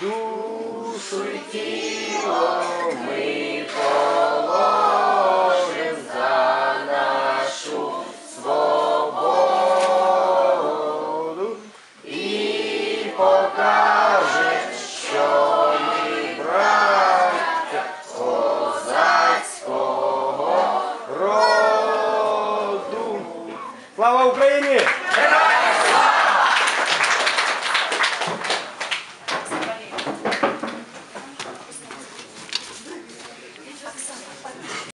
Душу й тіло ми положим за нашу свободу і покаже, що ми браття козацького роду. Слава Україні! Saksapan.